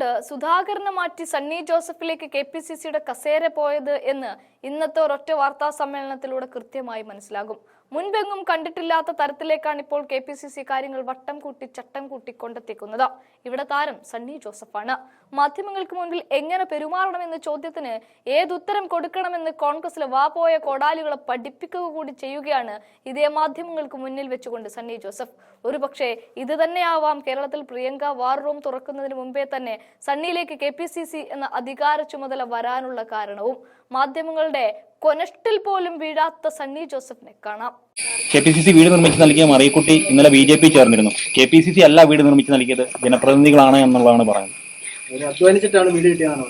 എന്തുകൊണ്ട് സുധാകരനെ മാറ്റി സണ്ണി ജോസഫിലേക്ക് കെ പി സി സിയുടെ കസേര പോയത് എന്ന് ഇന്നത്തെ ഒരൊറ്റ വാർത്താ സമ്മേളനത്തിലൂടെ കൃത്യമായി മനസ്സിലാകും. മുൻപെങ്ങും കണ്ടിട്ടില്ലാത്ത തരത്തിലേക്കാണ് ഇപ്പോൾ കെ പി സി സി കാര്യങ്ങൾ വട്ടം കൂട്ടി ചട്ടം കൂട്ടി കൊണ്ടെത്തിക്കുന്നത് ഇവിടെ താരം സണ്ണി ജോസഫാണ്. മാധ്യമങ്ങൾക്ക് മുൻപിൽ എങ്ങനെ പെരുമാറണമെന്ന ചോദ്യത്തിന് ഏതുത്തരം കൊടുക്കണമെന്ന് കോൺഗ്രസിലെ വാപോയ കോടാലികളെ പഠിപ്പിക്കുക കൂടി ചെയ്യുകയാണ് ഇതേ മാധ്യമങ്ങൾക്ക് മുന്നിൽ വെച്ചുകൊണ്ട് സണ്ണി ജോസഫ്. ഒരുപക്ഷെ ഇത് തന്നെയാവാം കേരളത്തിൽ പ്രിയങ്ക വാർ റൂം തുറക്കുന്നതിന് മുമ്പേ തന്നെ സണ്ണിയിലേക്ക് കെ എന്ന അധികാര ചുമതല വരാനുള്ള കാരണവും. മാധ്യമങ്ങളുടെ കൊനഷ്ടിൽ പോലും വീഴാത്ത സണ്ണി ജോസഫിനെ കാണാം. കെ പി സി സി വീട് നിർമ്മിച്ച് നൽകിയ മറിയക്കുട്ടി ഇന്നലെ ബി ജെ പി ചേർന്നിരുന്നു. കെ പി സി സി അല്ല വീട് നിർമ്മിച്ച് നൽകിയത്. ജനപ്രതിനിധികളാണ് എന്നുള്ളതാണ് പറയുന്നത്. അധ്വാനിച്ചിട്ടാണ് വീട് കിട്ടിയതാണോ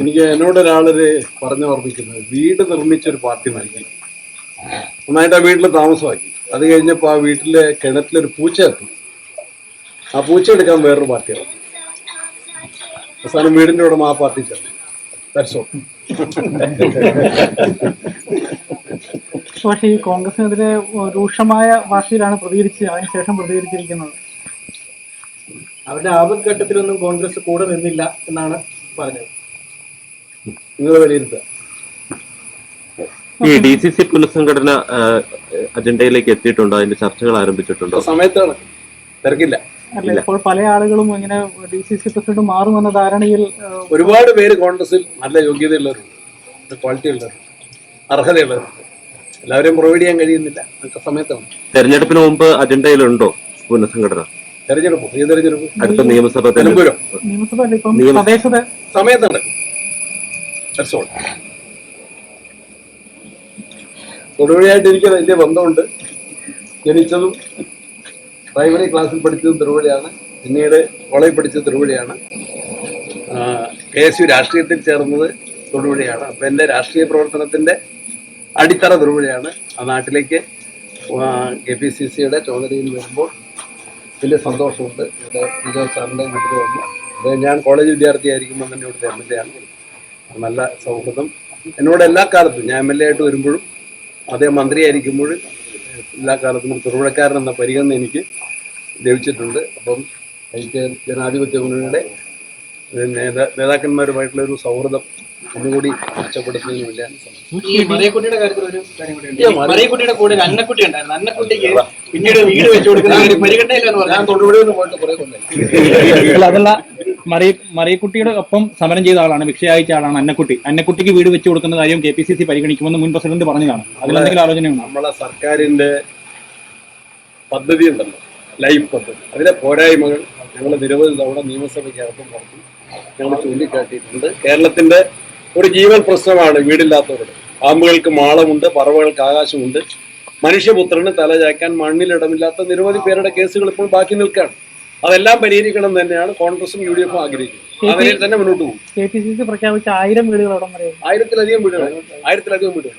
എനിക്ക് എന്നോട് ഒരാളൊരു പറഞ്ഞു ഓർമ്മിക്കുന്നത് വീട് നിർമ്മിച്ച ഒരു പാർട്ടി നൽകി. നന്നായിട്ട് ആ വീട്ടിൽ താമസമാക്കി. അത് കഴിഞ്ഞപ്പോൾ ആ വീട്ടിലെ കിണറ്റിലൊരു പൂച്ച എത്തി. ആ പൂച്ച എടുക്കാൻ വേറൊരു പാർട്ടിയാണ്. അവസാനം വീടിന്റെ ഉടമ ആ പാർട്ടി ചേർന്നു. That's all. പക്ഷേ ഈ കോൺഗ്രസിനെതിരെ രൂക്ഷമായ ഭാഷയിലാണ് പ്രതികരിച്ച് അതിനുശേഷം പ്രതികരിച്ചിരിക്കുന്നത്. അവരുടെ ആപത്ഘട്ടത്തിലൊന്നും കോൺഗ്രസ് കൂടെ നിന്നില്ല എന്നാണ് പറഞ്ഞത്. നിങ്ങൾ വിലയിരുത്തുക. ഈ ഡി സി സി പുനഃസംഘടന അജണ്ടയിലേക്ക് എത്തിയിട്ടുണ്ടോ? അതിന്റെ ചർച്ചകൾ ആരംഭിച്ചിട്ടുണ്ടോ? ആ സമയത്താണ് തിരക്കില്ല. അല്ല ഇപ്പോൾ പല ആളുകളും ഇങ്ങനെ ഡി സി സി പ്രസിഡന്റ് മാറുമെന്ന ധാരണയിൽ ഒരുപാട് പേര് കോൺഗ്രസിൽ നല്ല യോഗ്യതയുള്ളവരുണ്ട്. ക്വാളിറ്റി ഉള്ളവരുണ്ട് അർഹതയുള്ളവരുണ്ട്. എല്ലാവരെയും പ്രൊവൈഡ് ചെയ്യാൻ കഴിയുന്നില്ല. ഒക്കെ സമയത്താണ്. തെരഞ്ഞെടുപ്പിന് മുമ്പ് അജണ്ടയിലുണ്ടോ പുനഃസംഘടന തെരഞ്ഞെടുപ്പ് ഈ തെരഞ്ഞെടുപ്പ്. അടുത്ത നിയമസഭ തെരഞ്ഞെടുപ്പ്. നിലമ്പൂരോ നിയമസഭ അല്ല ഇപ്പം നിയമ- തദ്ദേശ തെ- സമയത്ത് നടക്കും തൊടുപുഴയായിട്ട് എനിക്ക് വലിയ ബന്ധമുണ്ട്. ജനിച്ചതും പ്രൈമറി ക്ലാസ്സിൽ പഠിച്ചതും തിരുവഴിയാണ് പിന്നീട് കോളേജ് പഠിച്ചത് തിരുവഴിയാണ് കെ എസ് യു രാഷ്ട്രീയത്തിൽ ചേർന്നത് തൊടുപുഴയാണ് അപ്പം എന്റെ രാഷ്ട്രീയ പ്രവർത്തനത്തിന്റെ അടിത്തറ തൊടുപുഴയാണ് ആ നാട്ടിലേക്ക് കെ പി സി സിയുടെ ചുമതലയിൽ വരുമ്പോൾ വലിയ സന്തോഷമുണ്ട്. ഇവിടെ വിജയ് സാറിന്റെ വീട്ടിൽ വന്നു. അത് ഞാൻ കോളേജ് വിദ്യാർത്ഥിയായിരിക്കുമ്പോൾ തന്നെ ഇവിടുത്തെ എം എൽ എ ആണ്. നല്ല സൗഹൃദം. എന്നോട് എല്ലാ കാലത്തും ഞാൻ എം എൽ എ ആയിട്ട് വരുമ്പോഴും അദ്ദേഹം മന്ത്രിയായിരിക്കുമ്പോഴും എല്ലാ കാലത്തും ഒരു തുറവിടക്കാരൻ എന്ന പരിഗണന എനിക്ക് ലഭിച്ചിട്ടുണ്ട്. അപ്പം എനിക്ക് ജനാധിപത്യ മുന്നണിയുടെ നേതാ നേതാക്കന്മാരുമായിട്ടുള്ള ഒരു സൗഹൃദം ഒന്നുകൂടി മെച്ചപ്പെടുത്തുന്നതിന് വേണ്ടിയാണ് കൂടി അന്നക്കുട്ടി ഉണ്ടായിരുന്നു. അന്നക്കുട്ടിക്ക് പിന്നീട് വീട് വെച്ചു കൊടുക്കുന്ന ഞാൻ തൊടുപുഴയിൽ നിന്ന് പോയിട്ട് കുറെ മറിയ മറിയക്കുട്ടിയുടെ ഒപ്പം സമരം ചെയ്ത ആളാണ് ഭിക്ഷയച്ച ആളാണ് അന്നക്കുട്ടി. അന്നക്കുട്ടിക്ക് വീട് വെച്ചു കൊടുക്കുന്ന കാര്യം കെ പി സി സി പരിഗണിക്കുമെന്ന് മുൻ പ്രസിഡന്റ് പറഞ്ഞതാണ്. അതിലെന്തെങ്കിലും ആലോചനയുണ്ടോ? നമ്മളെ സർക്കാരിന്റെ പദ്ധതി ഉണ്ടല്ലോ ലൈഫ് പദ്ധതി. അതിലെ പോരായ്മകൾ ഞങ്ങൾ നിരവധി തവണ നിയമസഭയ്ക്കകത്തും പറഞ്ഞു ഞങ്ങൾ ചൂണ്ടിക്കാട്ടിയിട്ടുണ്ട്. കേരളത്തിന്റെ ഒരു ജീവൻ പ്രശ്നമാണ് വീടില്ലാത്തവരുടെ. പാമ്പുകൾക്ക് മാളമുണ്ട് പറവകൾക്ക് ആകാശമുണ്ട്. മനുഷ്യപുത്രന് തലചായ്ക്കാൻ മണ്ണിലിടമില്ലാത്ത നിരവധി പേരുടെ കേസുകൾ ഇപ്പോൾ ബാക്കി നിൽക്കുകയാണ്. അതെല്ലാം പരിഹരിക്കണം തന്നെയാണ് കോൺഗ്രസും യു ഡി എഫും ആഗ്രഹിക്കുന്നത് അതിൽ തന്നെ മുന്നോട്ട് പോകും. കെ പി സി സി പ്രഖ്യാപിച്ച ആയിരം വീടുകൾ ആയിരത്തിലധികം വീടുകൾ. ആയിരത്തിലധികം വീടുകൾ.